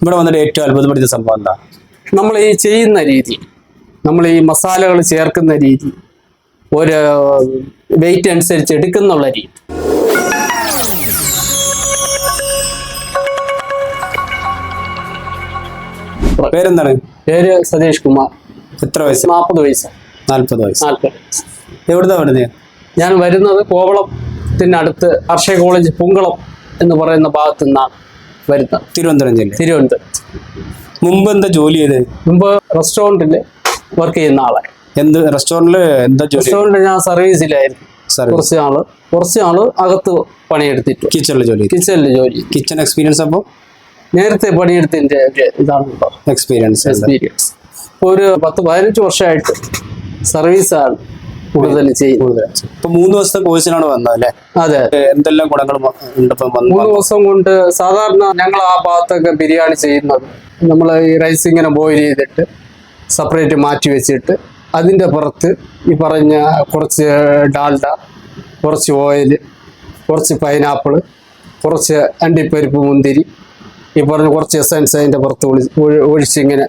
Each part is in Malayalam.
ഇവിടെ വന്നിട്ട് ഏറ്റവും അത്ഭുതപ്പെടുത്തിയ സംഭവം എന്താ? നമ്മൾ ഈ ചെയ്യുന്ന രീതി നമ്മൾ ഈ മസാലകൾ ചേർക്കുന്ന രീതി ഒരു വെയിറ്റ് അനുസരിച്ച് എടുക്കുന്നുള്ള രീതി. പേരെന്താണ്? പേര് സതീഷ് കുമാർ. എത്ര വയസ്സ്? നാൽപ്പത് വയസ്സ്. നാൽപ്പത് വയസ്സ്. നാൽപ്പത് എവിടുന്നാ വരുന്നത് ഞാൻ വരുന്നത് കോവളത്തിനടുത്ത് അർഷയ കോളേജ് പുങ്കളം എന്ന് പറയുന്ന ഭാഗത്തു നിന്നാണ് വരുന്നത് തിരുവനന്തപുരം ജില്ല. തിരുവനന്തപുരം. മുമ്പ് എന്താ ജോലി ചെയ്ത്? മുമ്പ് റെസ്റ്റോറന്റിൽ വർക്ക് ചെയ്യുന്ന ആളെ. എന്ത് റെസ്റ്റോറന്റിൽ എന്താ ജോലി? ഞാൻ സർവീസിലായിരുന്നു. സർവീസ്. കുറച്ച് ആൾ കുറച്ച് ആൾ അകത്ത് പണിയെടുത്തിട്ട്. കിച്ചണിൽ ജോലി കിച്ചണിൽ ജോലി കിച്ചൺ എക്സ്പീരിയൻസ് അപ്പോൾ നേരത്തെ പണിയെടുത്തതിന്റെ ഒരു ഇതാണ് എക്സ്പീരിയൻസ് എക്സ്പീരിയൻസ് ഒരു പത്ത് പതിനഞ്ച് വർഷമായിട്ട് സർവീസാണ് കൂടുതൽ ഇപ്പൊ മൂന്ന് ദിവസത്തെ കോഴ്സിനാണ് വന്നത് അല്ലെ? അതെ. എന്തെല്ലാം ഗുണങ്ങൾ മൂന്ന് ദിവസം കൊണ്ട് സാധാരണ ഞങ്ങൾ ആ ഭാഗത്തൊക്കെ ബിരിയാണി ചെയ്യുന്നത്. നമ്മൾ ഈ റൈസ് ഇങ്ങനെ ബോയിൽ ചെയ്തിട്ട് സെപ്പറേറ്റ് മാറ്റി വെച്ചിട്ട് അതിന്റെ പുറത്ത് ഈ പറഞ്ഞ കുറച്ച് ഡാൽഡ കുറച്ച് ഓയിൽ കുറച്ച് പൈനാപ്പിൾ കുറച്ച് അണ്ടിപ്പരിപ്പ് മുന്തിരി ഈ പറഞ്ഞ കുറച്ച് എസൻസ് അതിന്റെ പുറത്ത് ഒഴിച്ച് ഒഴി- ഒഴിച്ചിങ്ങനെ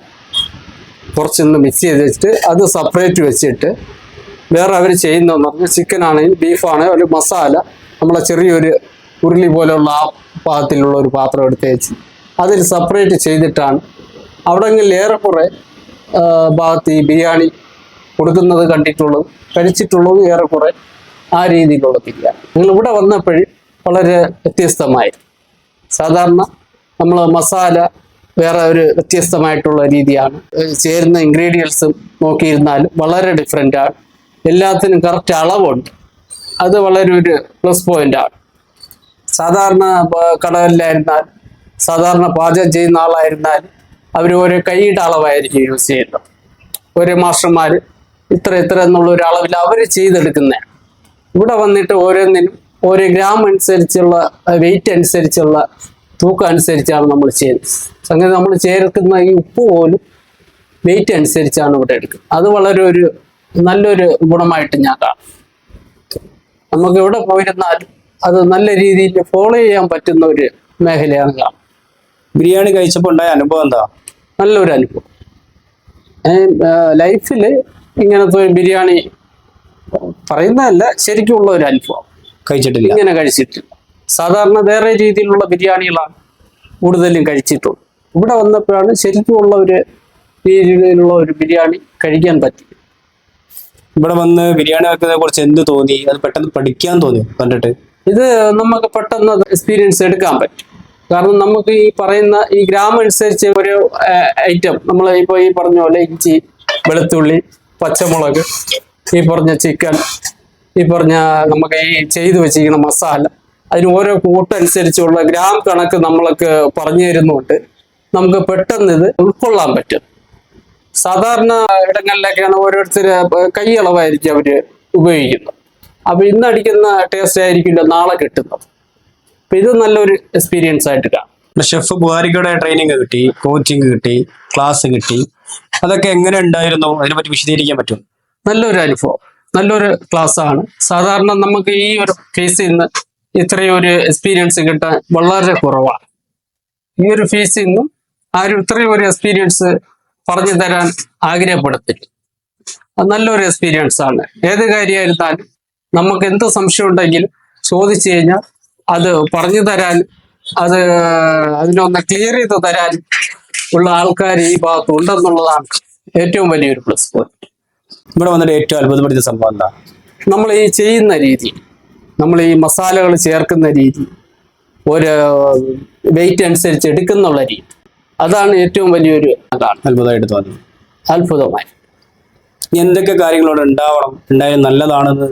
കുറച്ചൊന്ന് മിക്സ് ചെയ്ത് വെച്ചിട്ട് അത് സെപ്പറേറ്റ് വെച്ചിട്ട് വേറെ അവർ ചെയ്യുന്നതെന്ന് പറഞ്ഞാൽ ചിക്കൻ ആണെങ്കിൽ ബീഫാണ് ഒരു മസാല നമ്മളെ ചെറിയൊരു ഉരുളി പോലെയുള്ള ആ പാകത്തിലുള്ള ഒരു പാത്രം എടുത്ത് വെച്ച് അതിൽ സെപ്പറേറ്റ് ചെയ്തിട്ടാണ് അവിടെങ്കിൽ ഏറെക്കുറെ ഭാഗത്ത് ഈ ബിരിയാണി കൊടുക്കുന്നത് കണ്ടിട്ടുള്ളതും കഴിച്ചിട്ടുള്ളതും ഏറെക്കുറെ ആ രീതിയിലുള്ള ബിരിയാണി. നിങ്ങൾ ഇവിടെ വന്നപ്പോഴും വളരെ വ്യത്യസ്തമായി. സാധാരണ നമ്മൾ മസാല വേറെ ഒരു വ്യത്യസ്തമായിട്ടുള്ള രീതിയാണ്. ചേരുന്ന ഇൻഗ്രീഡിയൻസും നോക്കിയിരുന്നാൽ വളരെ ഡിഫറെന്റ് ആണ്. എല്ലാത്തിനും കറക്റ്റ് അളവുണ്ട്. അത് വളരെ ഒരു പ്ലസ് പോയിന്റാണ് സാധാരണ കടകളിലായിരുന്നാൽ സാധാരണ പാചകം ചെയ്യുന്ന ആളായിരുന്നാൽ അവർ ഓരോ കൈയുടെ അളവായിരിക്കും യൂസ് ചെയ്യുന്നത്. ഓരോ മാസ്റ്റർമാർ ഇത്ര ഇത്ര എന്നുള്ള ഒരു അളവിൽ അവർ ചെയ്തെടുക്കുന്നതാണ് ഇവിടെ വന്നിട്ട് ഓരോന്നിനും ഓരോ ഗ്രാം അനുസരിച്ചുള്ള വെയിറ്റ് അനുസരിച്ചുള്ള തൂക്കം അനുസരിച്ചാണ് നമ്മൾ ചെയ്യുന്നത്. സംഗതി നമ്മൾ ചേർക്കുന്ന ഈ ഉപ്പ് പോലും വെയിറ്റ് അനുസരിച്ചാണ് ഇവിടെ എടുക്കുന്നത്. അത് വളരെ ഒരു നല്ലൊരു ഗുണമായിട്ട് ഞാൻ കാണും. നമുക്ക് എവിടെ പോയിരുന്നാലും അത് നല്ല രീതിയിൽ ഫോളോ ചെയ്യാൻ പറ്റുന്ന ഒരു മേഖലയാണ് കാണും ബിരിയാണി കഴിച്ചപ്പോൾ ഉണ്ടായ അനുഭവം എന്താ? നല്ലൊരു അനുഭവം. ലൈഫിൽ ഇങ്ങനത്തെ ഒരു ബിരിയാണി പറയുന്നതല്ല ശരിക്കുള്ള ഒരു അനുഭവം. കഴിച്ചിട്ടില്ല. ഇങ്ങനെ കഴിച്ചിട്ടില്ല. സാധാരണ വേറെ രീതിയിലുള്ള ബിരിയാണികളാണ് കൂടുതലും കഴിച്ചിട്ടുള്ളത്. ഇവിടെ വന്നപ്പോഴാണ് ശരിക്കുമുള്ള ഒരു രീതിയിലുള്ള ഒരു ബിരിയാണി കഴിക്കാൻ പറ്റി ഇവിടെ വന്ന് ബിരിയാണി വെക്കുന്നതിനെ കുറിച്ച് എന്ത് തോന്നി? അത് പെട്ടെന്ന് പഠിക്കാൻ തോന്നി കണ്ടിട്ട്. ഇത് നമുക്ക് പെട്ടെന്ന് എക്സ്പീരിയൻസ് എടുക്കാൻ പറ്റും. കാരണം നമുക്ക് ഈ പറയുന്ന ഈ ഗ്രാമം അനുസരിച്ച് ഒരു ഐറ്റം നമ്മൾ ഇപ്പോൾ ഈ പറഞ്ഞ പോലെ ഇഞ്ചി വെളുത്തുള്ളി പച്ചമുളക് ഈ പറഞ്ഞ ചിക്കൻ ഈ പറഞ്ഞ നമുക്ക് ഈ ചെയ്തു വെച്ചിരിക്കുന്ന മസാല അതിന് ഓരോ കൂട്ടനുസരിച്ചുള്ള ഗ്രാം കണക്ക് നമ്മൾക്ക് പറഞ്ഞു തരുന്നുണ്ട്. നമുക്ക് പെട്ടെന്ന് ഇത് ഉൾക്കൊള്ളാൻ പറ്റും. സാധാരണ ഇടങ്ങളിലൊക്കെയാണ് ഓരോരുത്തർ കൈയളവായിരിക്കും അവർ ഉപയോഗിക്കുന്നത്. അപ്പൊ ഇന്ന് അടിക്കുന്ന ടേസ്റ്റ് ആയിരിക്കില്ല നാളെ കിട്ടുന്നത്. അപ്പൊ ഇത് നല്ലൊരു എക്സ്പീരിയൻസ് ആയിട്ട് കാണാം. ഷെഫ് ബുഹാരിക്കയുടെ ട്രെയിനിങ് കിട്ടി കോച്ചിങ് കിട്ടി ക്ലാസ് കിട്ടി. അതൊക്കെ എങ്ങനെ ഉണ്ടായിരുന്നു? അതിനെപ്പറ്റി വിശദീകരിക്കാൻ പറ്റും നല്ലൊരു അനുഭവം. നല്ലൊരു ക്ലാസ് ആണ്. സാധാരണ നമുക്ക് ഈ ഒരു ഫീസിൽ നിന്ന് ഇത്രയും ഒരു എക്സ്പീരിയൻസ് കിട്ടാൻ വളരെ കുറവാണ്. ഈ ഒരു ഫീസിൽ നിന്നും ആരും ഇത്രയും ഒരു എക്സ്പീരിയൻസ് പറഞ്ഞു തരാൻ ആഗ്രഹപ്പെടുത്തില്ല. നല്ലൊരു എക്സ്പീരിയൻസ് ആണ്. ഏത് കാര്യമായിരുന്നാലും നമുക്ക് എന്ത് സംശയം ഉണ്ടെങ്കിലും ചോദിച്ചു കഴിഞ്ഞാൽ അത് പറഞ്ഞു തരാൻ അത് അതിനൊന്ന് ക്ലിയർ ചെയ്ത് തരാൻ ഉള്ള ആൾക്കാർ ഈ ഭാഗത്ത് ഉണ്ടെന്നുള്ളതാണ് ഏറ്റവും വലിയൊരു പ്ലസ് പോയിന്റ് ഇവിടെ വന്നിട്ട് ഏറ്റവും അത്ഭുതപ്പെടുത്തിയ സംഭവം എന്താ? നമ്മൾ ഈ ചെയ്യുന്ന രീതി നമ്മൾ ഈ മസാലകൾ ചേർക്കുന്ന രീതി ഒരു വെയിറ്റ് അനുസരിച്ച് എടുക്കുന്നുള്ള രീതി. അതാണ് ഏറ്റവും വലിയൊരു അതാണ്. അത്ഭുതമായിട്ട് തോന്നുന്നത് അത്ഭുതമായി. എന്തൊക്കെ കാര്യങ്ങളോട് ഉണ്ടാവണം? ഉണ്ടായാൽ നല്ലതാണെന്ന്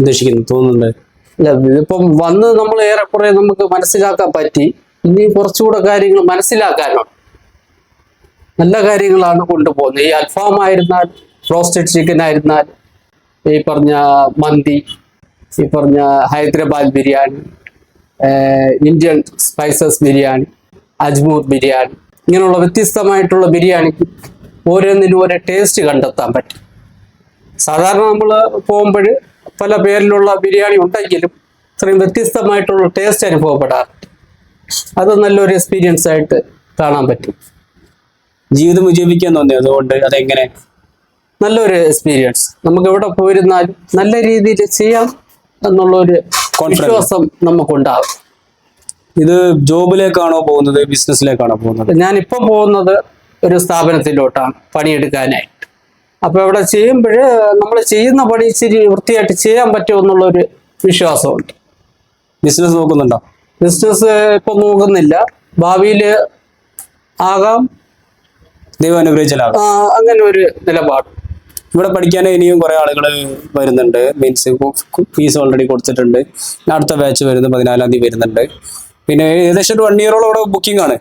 ഉദ്ദേശിക്കുന്നു തോന്നുന്നുണ്ട്. അല്ല ഇതിപ്പം വന്ന് നമ്മൾ ഏറെക്കുറെ നമുക്ക് മനസ്സിലാക്കാൻ പറ്റി. ഇനി കുറച്ചുകൂടെ കാര്യങ്ങൾ മനസ്സിലാക്കാനുണ്ട്. നല്ല കാര്യങ്ങളാണ് കൊണ്ടുപോകുന്നത്. ഈ അൽഫാം ആയിരുന്നാൽ റോസ്റ്റഡ് ചിക്കൻ ആയിരുന്നാൽ ഈ പറഞ്ഞ മന്തി ഈ പറഞ്ഞ ഹൈദരാബാദ് ബിരിയാണി ഇന്ത്യൻ സ്പൈസസ് ബിരിയാണി അജ്മൂർ ബിരിയാണി. ഇങ്ങനെയുള്ള വ്യത്യസ്തമായിട്ടുള്ള ബിരിയാണിക്ക് ഓരോന്നിനും ഓരോ ടേസ്റ്റ് കണ്ടെത്താൻ പറ്റും. സാധാരണ നമ്മൾ പോകുമ്പോൾ പല പേരിലുള്ള ബിരിയാണി ഉണ്ടെങ്കിലും ഇത്രയും വ്യത്യസ്തമായിട്ടുള്ള ടേസ്റ്റ് അനുഭവപ്പെടാറുണ്ട്. അത് നല്ലൊരു എക്സ്പീരിയൻസ് ആയിട്ട് കാണാൻ പറ്റും. ജീവിതം ഉജീവിക്കാൻ തോന്നി അതുകൊണ്ട്? അതെങ്ങനെ? നല്ലൊരു എക്സ്പീരിയൻസ് നമുക്ക് എവിടെ പോയിരുന്നാലും നല്ല രീതിയിൽ ചെയ്യാം എന്നുള്ളൊരു വിശ്വാസം നമുക്കുണ്ടാകും ഇത് ജോബിലേക്കാണോ പോകുന്നത്? ബിസിനസ്സിലേക്കാണോ പോകുന്നത്? ഞാനിപ്പോൾ പോകുന്നത് ഒരു സ്ഥാപനത്തിലോട്ടാണ് പണിയെടുക്കാനായിട്ട്. അപ്പോൾ ഇവിടെ ചെയ്യുമ്പോൾ നമ്മൾ ചെയ്യുന്ന പണി ഇച്ചിരി വൃത്തിയായിട്ട് ചെയ്യാൻ പറ്റുമെന്നുള്ളൊരു വിശ്വാസമുണ്ട്. ബിസിനസ് നോക്കുന്നുണ്ടോ? ബിസിനസ് ഇപ്പം നോക്കുന്നില്ല. ഭാവിയിൽ ആകാം. ദൈവം അനുഗ്രഹിച്ചാലാകും. അങ്ങനെ ഒരു നിലപാട്. ഇവിടെ പഠിക്കാൻ ഇനിയും കുറെ ആളുകൾ വരുന്നുണ്ട്. മീൻസ് ഫീസ് ഓൾറെഡി കൊടുത്തിട്ടുണ്ട്. അടുത്ത ബാച്ച് വരുന്നു പതിനാലാം തീയതി വരുന്നുണ്ട്. പിന്നെ ഏകദേശം ഒരു വൺ ഇയറോളം ഇവിടെ ബുക്കിംഗ് ആണ്.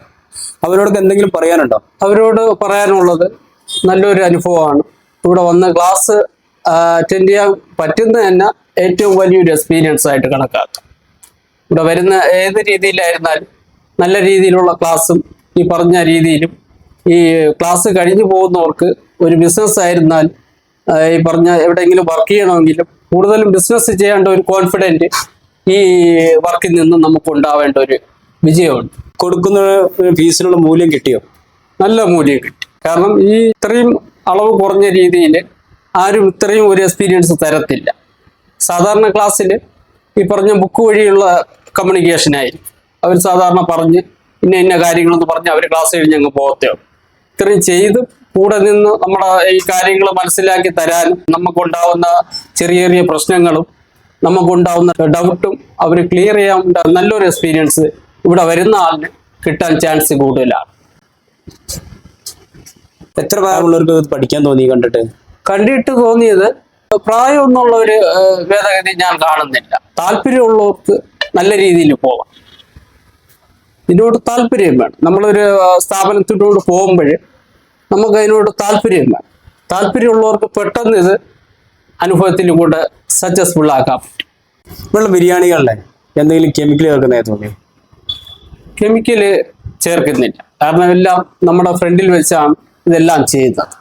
അവരോടൊക്കെ എന്തെങ്കിലും പറയാനുണ്ടോ? അവരോട് പറയാനുള്ളത് നല്ലൊരു അനുഭവമാണ്. ഇവിടെ വന്ന് ക്ലാസ് അറ്റൻഡ് ചെയ്യാൻ പറ്റുന്ന തന്നെ ഏറ്റവും വലിയൊരു എക്സ്പീരിയൻസ് ആയിട്ട് കണക്കാക്കാം. ഇവിടെ വരുന്ന ഏത് രീതിയിലായിരുന്നാലും നല്ല രീതിയിലുള്ള ക്ലാസ്സും ഈ പറഞ്ഞ രീതിയിലും ഈ ക്ലാസ് കഴിഞ്ഞു പോകുന്നവർക്ക് ഒരു ബിസിനസ് ആയിരുന്നാൽ ഈ പറഞ്ഞ എവിടെയെങ്കിലും വർക്ക് ചെയ്യണമെങ്കിലും കൂടുതലും ബിസിനസ് ചെയ്യേണ്ട ഒരു കോൺഫിഡന്റ് ഈ വർക്കിൽ നിന്നും നമുക്ക് ഉണ്ടാവേണ്ട ഒരു വിജയമുണ്ട്. കൊടുക്കുന്ന ഫീസിനുള്ള മൂല്യം കിട്ടിയോ? നല്ല മൂല്യം കിട്ടി. കാരണം ഈ ഇത്രയും അളവ് കുറഞ്ഞ രീതിയിൽ ആരും ഇത്രയും ഒരു എക്സ്പീരിയൻസ് തരത്തില്ല. സാധാരണ ക്ലാസ്സിൽ ഈ പറഞ്ഞ ബുക്ക് വഴിയുള്ള കമ്മ്യൂണിക്കേഷൻ ആയിരിക്കും. അവർ സാധാരണ പറഞ്ഞ് ഇന്ന ഇന്ന കാര്യങ്ങളെന്ന് പറഞ്ഞ് അവർ ക്ലാസ് കഴിഞ്ഞ് അങ്ങ് പോകത്തേ ഇത്രയും ചെയ്ത് കൂടെ നിന്ന് നമ്മുടെ ഈ കാര്യങ്ങൾ മനസ്സിലാക്കി തരാനും നമുക്കുണ്ടാവുന്ന ചെറിയ ചെറിയ പ്രശ്നങ്ങളും നമുക്കുണ്ടാവുന്ന ഡൗട്ടും അവർ ക്ലിയർ ചെയ്യാൻ നല്ലൊരു എക്സ്പീരിയൻസ് ഇവിടെ വരുന്ന ആളിന് കിട്ടാൻ ചാൻസ് കൂടുതലാണ്. എത്ര പ്രായമുള്ളവർക്ക് ഇത് പഠിക്കാൻ തോന്നി കണ്ടിട്ട്? കണ്ടിട്ട് തോന്നിയത് പ്രായം എന്നുള്ള ഒരു ഭേദഗതി ഞാൻ കാണുന്നില്ല. താല്പര്യമുള്ളവർക്ക് നല്ല രീതിയിൽ പോവാം. ഇതിനോട് താല്പര്യം വേണം. നമ്മളൊരു സ്ഥാപനത്തിനോട് പോകുമ്പോൾ നമുക്ക് അതിനോട് താല്പര്യം വേണം. താല്പര്യമുള്ളവർക്ക് പെട്ടെന്ന് ഇത് അനുഭവത്തിലൂടെ സക്സസ്ഫുൾ ആക്കാം. ഇവിടെയുള്ള ബിരിയാണികളിലെ എന്തെങ്കിലും കെമിക്കൽ ചേർക്കുന്നേ തോന്നി കെമിക്കൽ ചേർക്കുന്നില്ല. കാരണം എല്ലാം നമ്മുടെ ഫ്രണ്ടിൽ വെച്ചാണ് ഇതെല്ലാം ചെയ്യുന്നത്.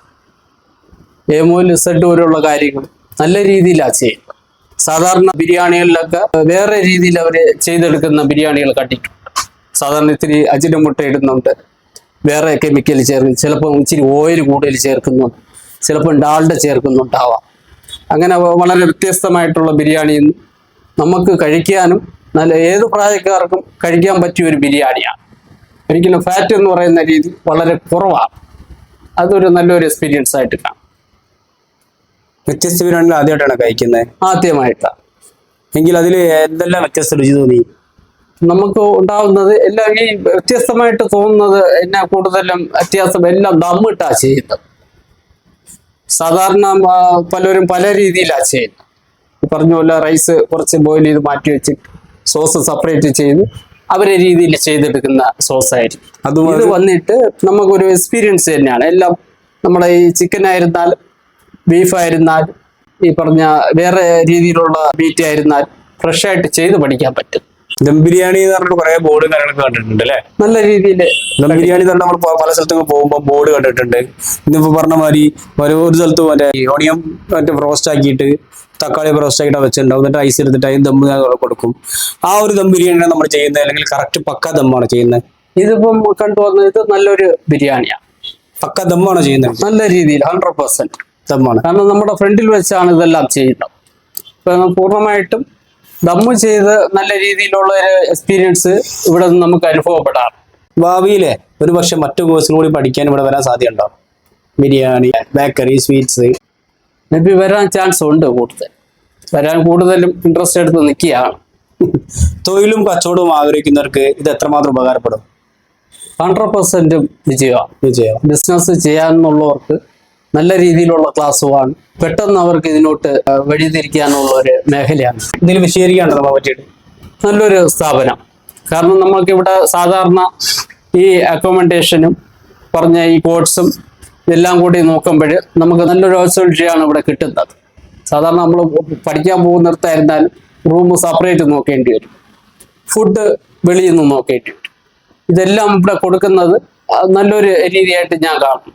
എ മുതൽ സെഡ് പോലുള്ള കാര്യങ്ങൾ നല്ല രീതിയിലാണ് ചെയ്യുന്നത്. സാധാരണ ബിരിയാണികളിലൊക്കെ വേറെ രീതിയിൽ അവർ ചെയ്തെടുക്കുന്ന ബിരിയാണികൾ കണ്ടിട്ടുണ്ട്. സാധാരണ ഇത്തിരി അജിനമുട്ട ഇടുന്നുണ്ട്. വേറെ കെമിക്കൽ ചേർക്കും ചിലപ്പോൾ ഇച്ചിരി ഓയിൽ കൂടുതൽ ചേർക്കുന്നുണ്ട്. ചിലപ്പോൾ ഡാൾഡ ചേർക്കുന്നുണ്ടാവാം. അങ്ങനെ വളരെ വ്യത്യസ്തമായിട്ടുള്ള ബിരിയാണി നമുക്ക് കഴിക്കാനും നല്ല ഏത് പ്രായക്കാർക്കും കഴിക്കാൻ പറ്റിയ ഒരു ബിരിയാണിയാണ്. ഒരിക്കലും ഫാറ്റ് എന്ന് പറയുന്ന രീതി വളരെ കുറവാണ്. അതൊരു നല്ലൊരു എക്സ്പീരിയൻസ് ആയിട്ട് കാണാം. വ്യത്യസ്ത ബിരിയാണികൾ ആദ്യമായിട്ടാണ് കഴിക്കുന്നത്? ആദ്യമായിട്ടാണ് എങ്കിൽ അതിൽ എന്തെല്ലാം വ്യത്യസ്ത രുചി തോന്നി? നമുക്ക് ഉണ്ടാവുന്നത് എല്ലാം ഈ വ്യത്യസ്തമായിട്ട് തോന്നുന്നത് എന്നാ കൂടുതലും വ്യത്യാസം എല്ലാം ദമ്മിട്ടാ ചെയ്യുന്നത്. സാധാരണ പലരും പല രീതിയിലാണ് ചെയ്യുന്നത് ഈ പറഞ്ഞ പോലെ റൈസ് കുറച്ച് ബോയിൽ ചെയ്ത് മാറ്റി വെച്ച് സോസ് സെപ്പറേറ്റ് ചെയ്ത് അവരെ രീതിയിൽ ചെയ്തെടുക്കുന്ന സോസ് ആയിരിക്കും. അതും ഇത് വന്നിട്ട് നമുക്കൊരു എക്സ്പീരിയൻസ് തന്നെയാണ്. എല്ലാം നമ്മുടെ ഈ ചിക്കൻ ആയിരുന്നാൽ ബീഫ് ആയിരുന്നാൽ ഈ പറഞ്ഞ വേറെ രീതിയിലുള്ള മീറ്റ് ആയിരുന്നാൽ ഫ്രഷായിട്ട് ചെയ്ത് പഠിക്കാൻ പറ്റും. ദം ബിരിയാണി എന്ന് പറഞ്ഞിട്ട് കുറെ ബോർഡ് കാര്യങ്ങളൊക്കെ കണ്ടിട്ടുണ്ട് അല്ലേ? നല്ല രീതിയിൽ ദം ബിരിയാണി തന്നെ നമ്മൾ പല സ്ഥലത്തും പോകുമ്പോൾ ബോർഡ് കണ്ടിട്ടുണ്ട്. ഇന്നിപ്പോ പറഞ്ഞ മാതിരി ഓരോ ഒരു സ്ഥലത്ത് മറ്റേ ഓണിയം മറ്റേ റോസ്റ്റ് ആക്കിയിട്ട് തക്കാളി റോസ്റ്റ് ആക്കിയിട്ട് വെച്ചിട്ടുണ്ടാവും. എന്നിട്ട് ഐസ് എടുത്തിട്ട് അതിന് ദമ്മ് കൊടുക്കും. ആ ഒരു ദം ബിരിയാണിയാണ് നമ്മൾ ചെയ്യുന്നത്. അല്ലെങ്കിൽ കറക്റ്റ് പക്ക ദമ്മാണ് ചെയ്യുന്നത്. ഇതിപ്പം കണ്ടുവന്ന ഇത് നല്ലൊരു ബിരിയാണിയാണ് പക്ക ദമ്മാണ് ചെയ്യുന്നത്. നല്ല രീതിയിൽ ഹൺഡ്രഡ് പെർസെന്റ് ദമ്മാണ്. കാരണം നമ്മുടെ ഫ്രണ്ടിൽ വെച്ചാണ് ഇതെല്ലാം ചെയ്യുന്നത്. പൂർണമായിട്ടും ദമ്മ് ചെയ്ത് നല്ല രീതിയിലുള്ള ഒരു എക്സ്പീരിയൻസ് ഇവിടെ നിന്ന് നമുക്ക് അനുഭവപ്പെടാം. ഭാവിയിലെ ഒരു പക്ഷെ മറ്റു കോഴ്സും കൂടി പഠിക്കാൻ ഇവിടെ വരാൻ സാധ്യതയുണ്ടോ? ബിരിയാണി ബേക്കറി സ്വീറ്റ്സ് മേബി വരാൻ ചാൻസ് ഉണ്ട് കൂടുതൽ. വരാൻ കൂടുതലും ഇൻട്രസ്റ്റ് എടുത്ത് നിൽക്കുകയാണ്. തൊഴിലും കച്ചവടവും ആഗ്രഹിക്കുന്നവർക്ക് ഇത് എത്രമാത്രം ഉപകാരപ്പെടും? ഹൺഡ്രഡ് പെർസെന്റും വിജയമാണ്. വിജയമാണ്. ബിസിനസ് ചെയ്യാനുള്ളവർക്ക് നല്ല രീതിയിലുള്ള ക്ലാസ്സുമാണ് പെട്ടെന്ന് അവർക്ക് ഇതിനോട്ട് വഴിതിരിക്കാനുള്ള ഒരു മേഖലയാണ്. ഇതിൽ വിശദീകരിക്കാണ്ടോ നമ്മളെ പറ്റിയിട്ട്? നല്ലൊരു സ്ഥാപനം. കാരണം നമുക്കിവിടെ സാധാരണ ഈ അക്കോമഡേഷനും പറഞ്ഞ ഈ കോഴ്സും ഇതെല്ലാം കൂടി നോക്കുമ്പോൾ നമുക്ക് നല്ലൊരു ഓപ്പർച്യൂണിറ്റിയാണ് ഇവിടെ കിട്ടുന്നത്. സാധാരണ നമ്മൾ പഠിക്കാൻ പോകുന്നിടത്തായിരുന്നാലും റൂം സെപ്പറേറ്റ് നോക്കേണ്ടി വരും. ഫുഡ് വെളിയിൽ നിന്ന് നോക്കേണ്ടി വരും. ഇതെല്ലാം ഇവിടെ കൊടുക്കുന്നത് നല്ലൊരു രീതിയായിട്ട് ഞാൻ കാണും